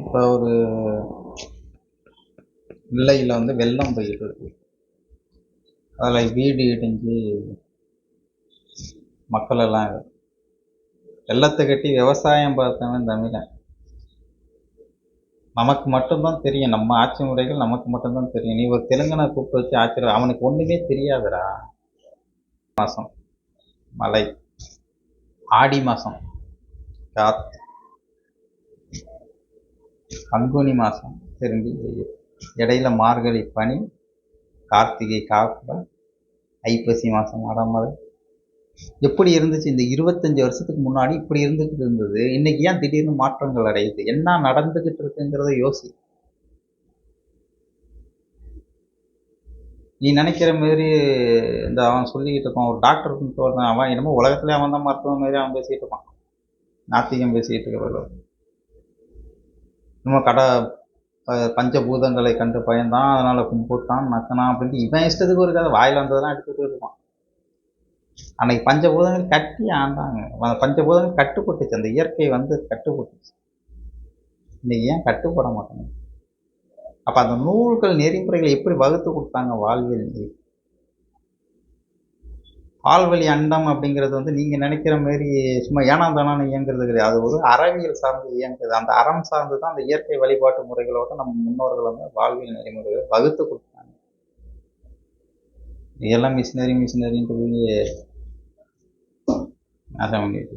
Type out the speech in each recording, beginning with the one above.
இப்போ ஒரு வில்லையில் வந்து வெள்ளம் போயிட்டு இருக்கு அதில் வீடு இடிஞ்சு மக்கள் எல்லாம் வெள்ளத்தை கட்டி விவசாயம் பார்த்தவன் தமிழன். நமக்கு மட்டும்தான் தெரியும். நம்ம ஆட்சி முறைகள் நமக்கு மட்டும்தான் தெரியும். நீ ஒரு தெலுங்கனை கூப்பிட்டு வச்சு ஆட்சி அவனுக்கு ஒன்றுமே தெரியாதுடா. மாதம் மழை ஆடி மாதம் காற்று பங்குனி மாதம் திரும்பி இடையில மார்கழி பனி கார்த்திகை காப்பு ஐப்பசி மாதம் மழை எப்படி இருந்துச்சு? இந்த இருபத்தஞ்சி வருஷத்துக்கு முன்னாடி இப்படி இருந்துக்கிட்டு இருந்தது. இன்னைக்கு ஏன் திடீர்னு மாற்றங்கள் அடையுது? என்ன நடந்துக்கிட்டு இருக்குங்கிறத யோசி. நீ நினைக்கிற மாதிரி இந்த அவன் சொல்லிக்கிட்டு இருப்பான் ஒரு டாக்டர் தோணும் அவன் என்னமோ உலகத்துல அவன் தான் மருத்துவம் மாதிரி அவன் பேசிகிட்டு இருப்பான். நாத்திகம் பேசிக்கிட்டு இருக்கிறவர்கள் நம்ம கடை பஞ்சபூதங்களை கண்டு பயந்தான் அதனால் கும்பிட்டான் நக்கனா அப்படின்ட்டு இவன் இஷ்டத்துக்கு ஒரு கதை வாயில் வந்ததெல்லாம் எடுத்துகிட்டு இருப்பான் அன்னைக்கு பஞ்சபூதங்கள் கட்டி ஆண்டாங்க. அந்த பஞ்சபூதங்கள் கட்டுப்பட்டுச்சு. அந்த இயற்கை வந்து கட்டுப்பட்டுச்சு. இன்னைக்கு ஏன் கட்டுப்பட மாட்டாங்க அப்போ அந்த நூல்கள் நெறிமுறைகள் எப்படி வகுத்து கொடுத்தாங்க வாழ்வில் பால்வழி அண்டம் அப்படிங்கிறது வந்து நீங்கள் நினைக்கிற மாரி சும்மா ஏனா தானு இயங்குறது கிடையாது. அது ஒரு அறவியல் சார்ந்து இயங்குது. அந்த அறம் சார்ந்து தான் அந்த இயற்கை வழிபாட்டு முறைகளோட நம்ம முன்னோர்கள் வந்து வாழ்வியல் நெறிமுறைகளை வகுத்து கொடுத்தாங்க. இதெல்லாம் மிஷினரி மிஷினரின்ட்டு சொல்லி நாசம் பண்ணிட்டு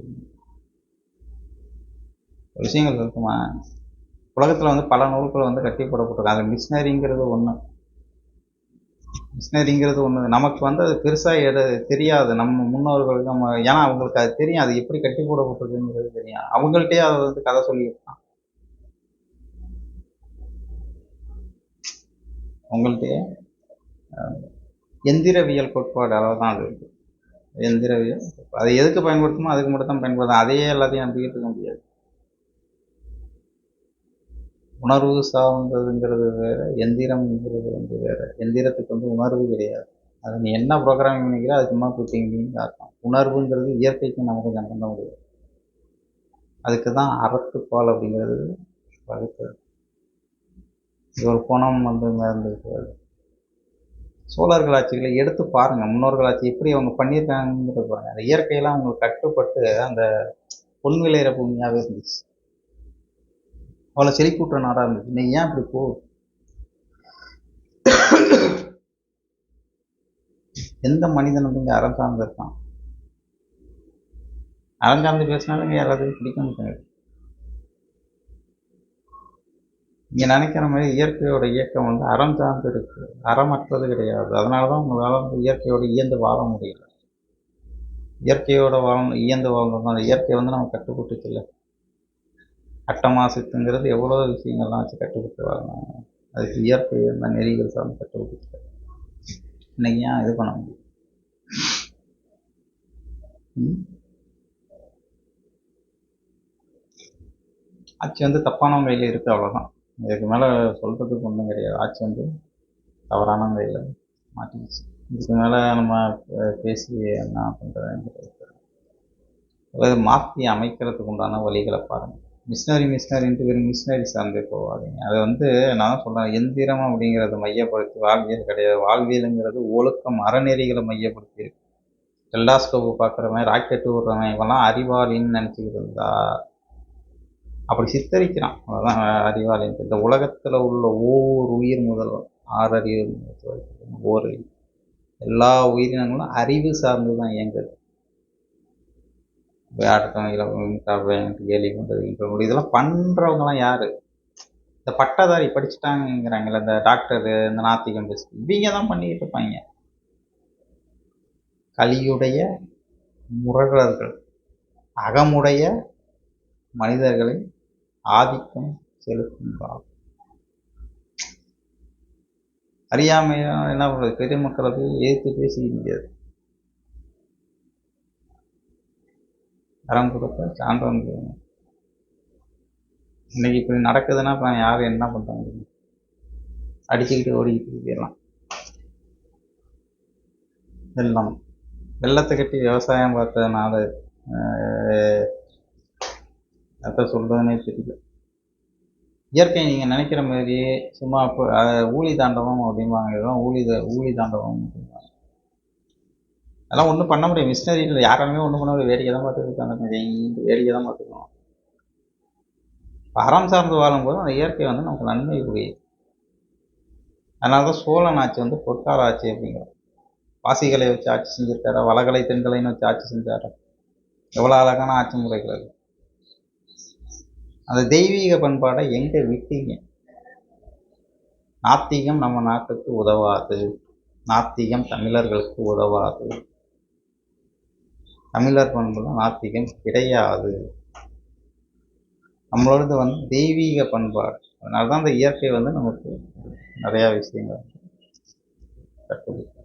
விஷயங்கள் இருக்குமா? உலகத்தில் வந்து பல நூல்கள் வந்து கட்டி போடப்பட்டிருக்கு. அதில் மிஷினரிங்கிறது ஒன்று மிஷினரிங்கிறது ஒன்று நமக்கு வந்து அது பெருசாக எது தெரியாது. நம்ம முன்னோர்கள் நம்ம ஏன்னா அவங்களுக்கு அது தெரியும். அது எப்படி கட்டி போடப்பட்டிருக்குங்கிறது தெரியும். அவங்கள்ட்டே அதை வந்து கதை சொல்லியிருக்கான் அவங்கள்ட்டே எந்திரவியல் கோட்பாடு அளவு தான் அது இருக்குது எந்திரவியல் அதை எதுக்கு பயன்படுத்தணுமோ அதுக்கு மட்டும் தான் பயன்படுத்தும் அதையே எல்லாத்தையும் நம்பிக்கிட்டு இருக்க முடியாது. உணர்வு சார்ந்ததுங்கிறது வேறு எந்திரம்ங்கிறது வந்து வேறு. எந்திரத்துக்கு வந்து உணர்வு கிடையாது. அதை நீ என்ன ப்ரோக்ராமிங் பண்ணிக்கிற அது சும்மா கொடுத்தீங்கன்னு அர்த்தம். உணர்வுங்கிறது இயற்கைக்கு நமக்கு பண்ண முடியாது. அதுக்கு தான் அறத்துப்பால் அப்படிங்கிறது வகுப்பு இது ஒரு குணம் வந்து மேற்ந்திருக்கிறது சோழர்கள் ஆட்சிகளை எடுத்து பாருங்கள் முன்னோர்கள் ஆட்சி எப்படி அவங்க பண்ணியிருக்காங்கிறது பாருங்கள் அந்த இயற்கையெல்லாம் அவங்களுக்கு கட்டுப்பட்டு அந்த பொன் விளையிற பூமியாகவே இருந்துச்சு. அவ்வளோ செழிப்பூட்டுற நாடாக இருந்துச்சு நீ ஏன் இப்படி போ? எந்த மனிதன் வந்து இங்கே அறம் சார்ந்து இருக்கான். அறம் சார்ந்து பேசினாலும் யாராவது பிடிக்க மாட்டேங்குது நீங்கள் நினைக்கிற மாதிரி இயற்கையோட இயக்கம் வந்து அறம் சார்ந்து இருக்கு. அறமற்றது கிடையாது. அதனால தான் உங்களால் வந்து இயற்கையோட இயந்து வாழ முடியல. இயற்கையோட வாழ இயந்து வாழ்ந்தோம் அந்த இயற்கை வந்து நம்ம கட்டுப்பட்டுச்சு இல்லை. அட்டமாசத்துங்கிறது எவ்வளோ விஷயங்கள்லாம் வச்சு கட்டுப்பட்டு வாழணும் அதுக்கு இயற்கை அந்த நெறிகள் சார்ந்து கட்டுப்பட்டு இன்னைக்கு ஏன் இது பண்ண முடியும்? ஆட்சி வந்து தப்பானவங்க கையில் இருக்குது அவ்வளோதான் இதுக்கு மேலே சொல்கிறதுக்கு ஒன்றும் கிடையாது. ஆட்சி வந்து தவறான முறையில் மாட்டிடுச்சு இதுக்கு மேலே நம்ம பேசி என்ன பண்ணுறது அதாவது மாற்றி அமைக்கிறதுக்கு உண்டான வழிகளை பாருங்கள் மிஷினரி மிஷினரின்ட்டு வெறும் மிஷினரி சார்ந்தே போகாதீங்க. அதை வந்து நான் சொல்கிறேன் எந்திரம் அப்படிங்கிறத மையப்படுத்தி வாழ்வியல் கிடையாது. வாழ்வியலுங்கிறது ஒழுக்கம் அறநெறிகளை மையப்படுத்தி இருக்கு. டெல்லாஸ்கோப்பு பார்க்குறவன் ராக்கெட்டு விடுறவன் இவெல்லாம் அறிவாளின்னு நினச்சிக்கிட்டு இருந்தா அப்படி சித்தரிக்கிறான். அதுதான் அறிவாளின் இந்த உலகத்தில் உள்ள ஒவ்வொரு உயிர் முதல் ஆறறிவு ஒவ்வொரு எல்லா உயிரினங்களும் அறிவு சார்ந்து தான் இயங்குது. அடுத்தவங்க கேலி பண்ணுறது இதெல்லாம் பண்ணுறவங்கலாம் யார்? இந்த பட்டதாரி படிச்சுட்டாங்கிறாங்கல்ல இந்த டாக்டரு இந்த நாத்திகம் பேசி இவங்க தான் பண்ணிக்கிட்டு இருப்பாங்க. கலியுடைய முரடர்கள் அகமுடைய மனிதர்களை ஆதிக்கம் செலுத்தும் அறியாமையா என்ன பண்ணுறது பெரிய மக்களை போய் எதிர்த்து பேசிக்க முடியாது. அறம் கொடுத்த சான்றவன் இன்னைக்கு இப்படி நடக்குதுன்னா இப்போ யாரும் என்ன பண்ணுறாங்க அடிச்சுக்கிட்டு ஓடிக்கிட்டு போயிடலாம் வெள்ளம். வெள்ளத்தை கட்டி விவசாயம் பார்த்ததுனால அதை சொல்கிறதுனே தெரியல. இயற்கை நீங்கள் நினைக்கிற மாதிரியே சும்மா அப்போ ஊழி தாண்டவம் அப்படிம்பாங்க. ஏதோ ஊழி ஊழி தாண்டவம் அப்படிம்பாங்க. அதெல்லாம் ஒன்றும் பண்ண முடியாது. இல்லை யாராலுமே ஒன்றும் பண்ண முடியாது. வேடிக்கை தான் பார்த்துட்டு இருக்காங்க. வேடிக்கை தான் பார்த்துக்கணும் அறம் சார்ந்து வாழும்போது அந்த இயற்கை வந்து நமக்கு நன்மை புரியுது. அதனால தான் சோழன் ஆட்சி வந்து பொற்கால ஆட்சி அப்படிங்கிறோம் பாசிகளை வச்சு ஆட்சி செஞ்சுருக்காரு. வளகலை தென்கலைன்னு வச்சு ஆட்சி செஞ்சாரு. எவ்வளோ அழகான ஆட்சி முறைகள் அது. அந்த தெய்வீக பண்பாடை எங்கே விட்டீங்க? நாத்திகம் நம்ம நாட்டுக்கு உதவாது. நாத்திகம் தமிழர்களுக்கு உதவாது. தமிழர் பண்புல நாத்திகம் கிடையாது. நம்மளோடது வந்து தெய்வீக பண்பாடு. அதனால தான் அந்த இயற்கை வந்து நமக்கு நிறையா விஷயங்கள் கற்றுக்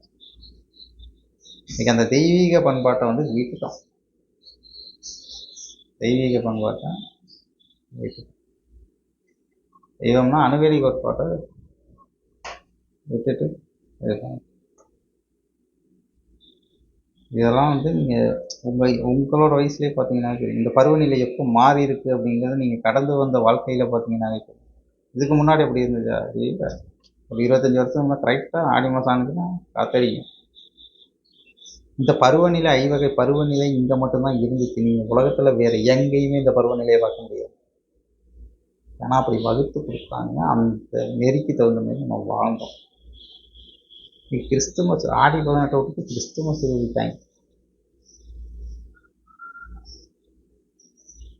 இன்றைக்கி அந்த தெய்வீக பண்பாட்டை வந்து வீட்டுட்டோம் தெய்வீக பண்பாட்டை வீட்டுட்டோம் தெய்வம்னா அணுவெளி கோட்பாட்டை விட்டுட்டு இருக்காங்க. இதெல்லாம் வந்து நீங்கள் உங்கள் உங்களோட வயசுலேயே பார்த்தீங்கன்னா தெரியும். இந்த பருவநிலை எப்போ மாறி இருக்கு அப்படிங்கிறத நீங்கள் கடந்து வந்த வாழ்க்கையில் பார்த்தீங்கன்னாவே தெரியும். இதுக்கு முன்னாடி எப்படி இருந்துச்சா இல்லை. ஒரு இருபத்தஞ்சி வருஷம்னா கரெக்டாக ஆடி மாதம் ஆனதுன்னா காத்தடிக்கும். இந்த பருவநிலை ஐவகை பருவநிலை இங்கே மட்டும்தான் இருந்துச்சு. நீங்கள் உலகத்தில் வேறு எங்கேயுமே இந்த பருவநிலையை பார்க்க முடியாது. ஏன்னா அப்படி வகுத்து கொடுத்தாங்க அந்த நெறிக்கு தகுந்த மாதிரி நம்ம வாழ்ந்தோம். இன்னைக்கு கிறிஸ்துமஸ் ஆடி பதினெட்டை விட்டுட்டு கிறிஸ்துமஸ் டைம்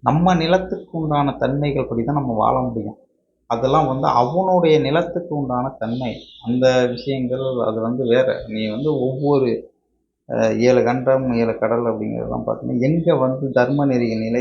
நம்ம நிலத்துக்கு உண்டான தன்மைகள் படி தான் நம்ம வாழ முடியும். அதெல்லாம் வந்து அவனுடைய நிலத்துக்கு உண்டான தன்மை. அந்த விஷயங்கள் அது வந்து வேற. நீ வந்து ஒவ்வொரு ஏழு கண்டம் ஏழு கடல் அப்படிங்கிறதெல்லாம் பார்த்தீங்கன்னா எங்கே வந்து தர்ம நெறிகள் நிலை